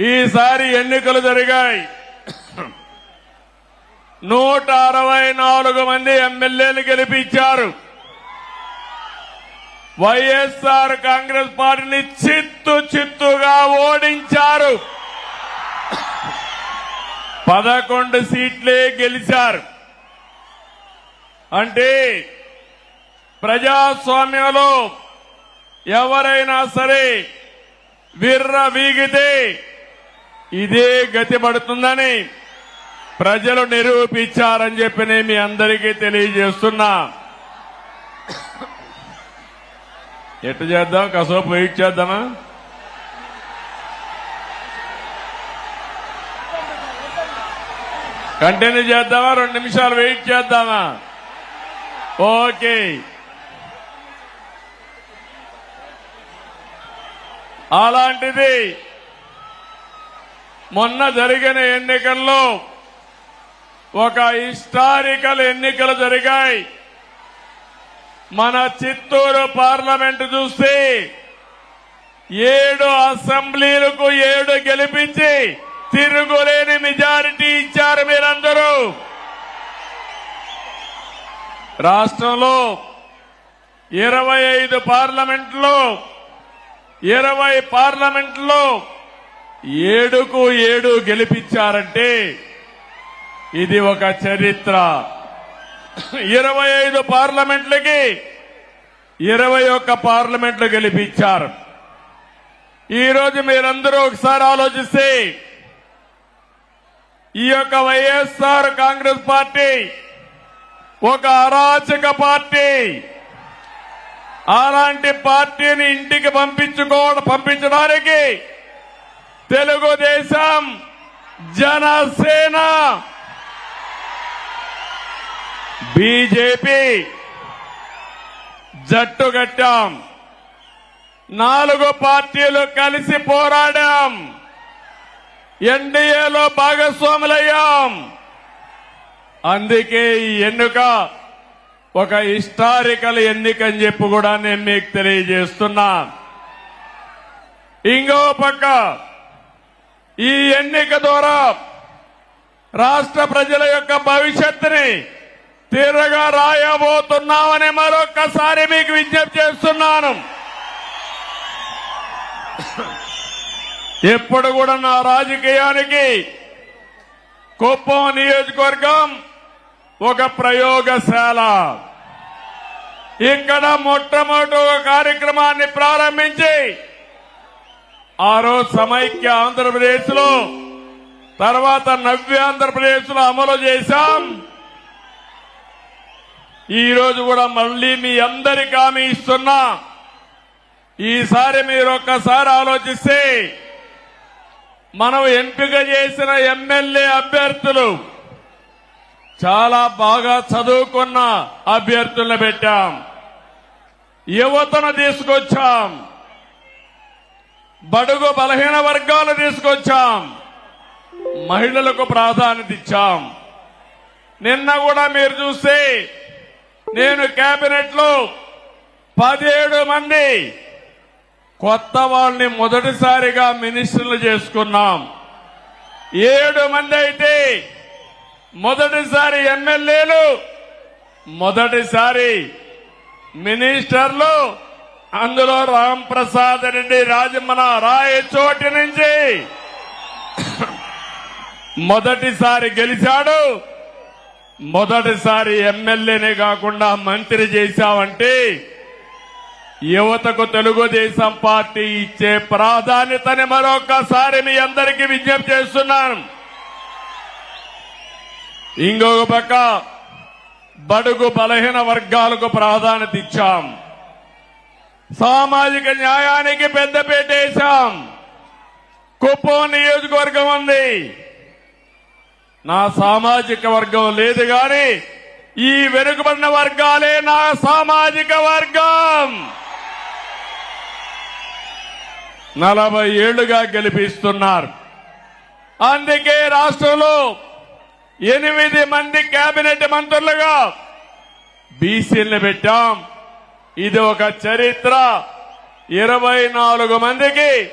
ఈసారి ఎన్నికలు జరిగాయి. నూట అరవై నాలుగు మంది ఎమ్మెల్యేలు గెలిపించారు. వైఎస్ఆర్ కాంగ్రెస్ పార్టీని చిత్తు చిత్తుగా ఓడించారు. పదకొండు సీట్లే గెలిచారు. అంటే ప్రజాస్వామ్యంలో ఎవరైనా సరే విర్ర వీగితే ఇదే గతి పడుతుందని ప్రజలు నిరూపించారని చెప్పి నేను మీ అందరికీ తెలియజేస్తున్నా. ఎట్టు చేద్దాం? కాసేపు వెయిట్ చేద్దామా? కంటిన్యూ చేద్దామా? రెండు నిమిషాలు వెయిట్ చేద్దామా? ఓకే. అలాంటిది మొన్న జరిగిన ఎన్నికల్లో ఒక హిస్టారికల్ ఎన్నికలు జరిగాయి. మన చిత్తూరు పార్లమెంటు చూస్తే ఏడు అసెంబ్లీలకు ఏడు గెలిపించి తిరుగులేని మెజారిటీ ఇచ్చారు మీరందరూ. రాష్ట్రంలో ఇరవై ఐదు పార్లమెంట్లో ఇరవై పార్లమెంట్లో ఏడుకు ఏడు గెలిపించారంటే ఇది ఒక చరిత్ర. ఇరవై ఐదు పార్లమెంట్లకి ఇరవై ఒక్క పార్లమెంట్లు గెలిపించారు. ఈరోజు మీరందరూ ఒకసారి ఆలోచిస్తే ఈ యొక్క వైఎస్ఆర్ కాంగ్రెస్ పార్టీ ఒక అరాచక పార్టీ. అలాంటి పార్టీని ఇంటికి పంపించుకోవడం పంపించడానికి తెలుగుదేశం జనసేన. బీజేపీ జట్టుగట్టాం నాలుగు పార్టీలు కలిసి పోరాడాం. ఎన్డీఏలో భాగస్వాములయ్యాం. అందుకే ఈ ఎన్నిక ఒక హిస్టారికల్ ఎన్నిక అని చెప్పి కూడా నేను మీకు తెలియజేస్తున్నా. ఇంకో పక్క ఈ ఎన్నిక ద్వారా రాష్ట్ర ప్రజల యొక్క భవిష్యత్తుని తీరగా రాయబోతున్నామని మరొక్కసారి మీకు విజ్ఞప్తి చేస్తున్నాను. ఎప్పుడు కూడా నా రాజకీయానికి కుప్పం నియోజకవర్గం ఒక ప్రయోగశాల. ఇక్కడ మొట్టమొదటి ఒక కార్యక్రమాన్ని ప్రారంభించి ఆ రోజు సమైక్య ఆంధ్రప్రదేశ్లో తర్వాత నవ్య ఆంధ్రప్రదేశ్లో అమలు చేశాం. ఈ రోజు కూడా మళ్ళీ మీ అందరికి హామీ ఇస్తున్నా. ఈసారి మీరు ఒక్కసారి ఆలోచిస్తే మనం ఎంపిక చేసిన ఎమ్మెల్యే అభ్యర్థులు చాలా బాగా చదువుకున్న అభ్యర్థులను పెట్టాం. యువతను తీసుకొచ్చాం. బడుగు బలహీన వర్గాలు తీసుకొచ్చాం. మహిళలకు ప్రాధాన్యత ఇచ్చాం. నిన్న కూడా మీరు చూస్తే నేను కేబినెట్లో పదిహేడు మంది కొత్త వాళ్ళని మొదటిసారిగా మినిస్టర్లు చేసుకున్నాం. ఏడు మంది అయితే మొదటిసారి ఎమ్మెల్యేలు మొదటిసారి మినిస్టర్లు అందులో రామ్ ప్రసాద్ రెడ్డి రాజమన రాయచోటి నుంచి మొదటిసారి గెలిచాడు. మొదటిసారి ఎమ్మెల్యేనే కాకుండా మంత్రి చేశావంటే యువతకు తెలుగుదేశం పార్టీ ఇచ్చే ప్రాధాన్యతని మరొకసారి మీ అందరికీ విజ్ఞప్తి చేస్తున్నాను. ఇంకొక పక్క బడుగు బలహీన వర్గాలకు ప్రాధాన్యత ఇచ్చాం. సామాజిక న్యాయానికి పెద్దపీట వేశాం. కుప్పం నియోజకవర్గం ఉంది. నా సామాజిక వర్గం లేదు గాని ఈ వెనుకబడిన వర్గాలే నా సామాజిక వర్గం. నలభై ఏళ్ళుగా గెలిపిస్తున్నారు. అందుకే రాష్ట్రంలో ఎనిమిది మంది కేబినెట్ మంత్రులుగా బీసీలను పెట్టాం. ఇది ఒక చరిత్ర. ఇరవై నాలుగు మందికి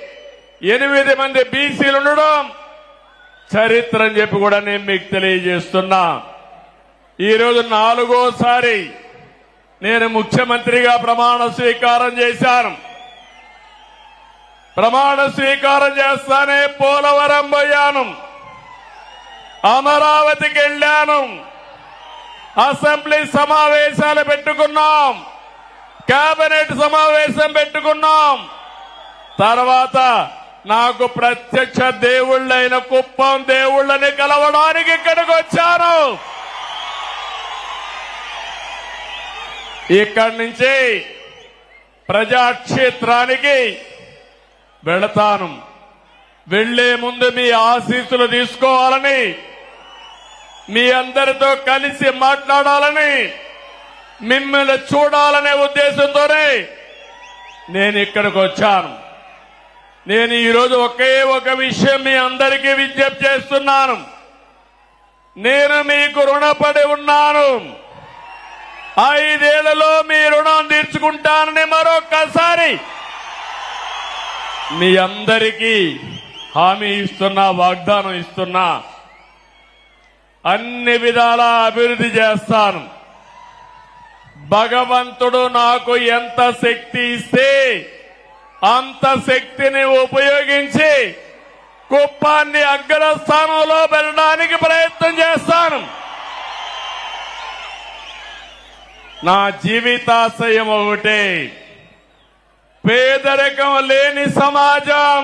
ఎనిమిది మంది బీసీలు ఉండడం చరిత్ర అని చెప్పి కూడా నేను మీకు తెలియజేస్తున్నా. ఈరోజు నాలుగోసారి నేను ముఖ్యమంత్రిగా ప్రమాణ స్వీకారం చేశాను. ప్రమాణ స్వీకారం చేస్తానే పోలవరం పోయాను. అమరావతికి వెళ్ళాను. అసెంబ్లీ సమావేశాలు పెట్టుకున్నాం. కేబినెట్ సమావేశం పెట్టుకున్నాం. తర్వాత నాకు ప్రత్యక్ష దేవుళ్ళైన కుప్పం దేవుళ్ళని కలవడానికి ఇక్కడికి వచ్చాను. ఇక్కడి నుంచి ప్రజాక్షేత్రానికి వెళతాను. వెళ్ళే ముందు మీ ఆశీస్సులు తీసుకోవాలని మీ అందరితో కలిసి మాట్లాడాలని మిమ్మల్ని చూడాలనే ఉద్దేశంతోనే నేను ఇక్కడికి వచ్చాను. నేను ఈరోజు ఒకే ఒక విషయం మీ అందరికీ విజ్ఞప్తి చేస్తున్నాను. నేను మీకు రుణపడి ఉన్నాను. ఐదేళ్ళలో మీ రుణం తీర్చుకుంటానని మరొకసారి మీ అందరికీ హామీ ఇస్తున్నా వాగ్దానం ఇస్తున్నా. అన్ని విధాలా అభివృద్ధి చేస్తాను. భగవంతుడు నాకు ఎంత శక్తి ఇస్తే అంత శక్తిని ఉపయోగించి కుప్పాన్ని అగ్రస్థానంలో పెట్టడానికి ప్రయత్నం చేస్తాను. నా జీవితాశయం ఒకటే. పేదరికం లేని సమాజం.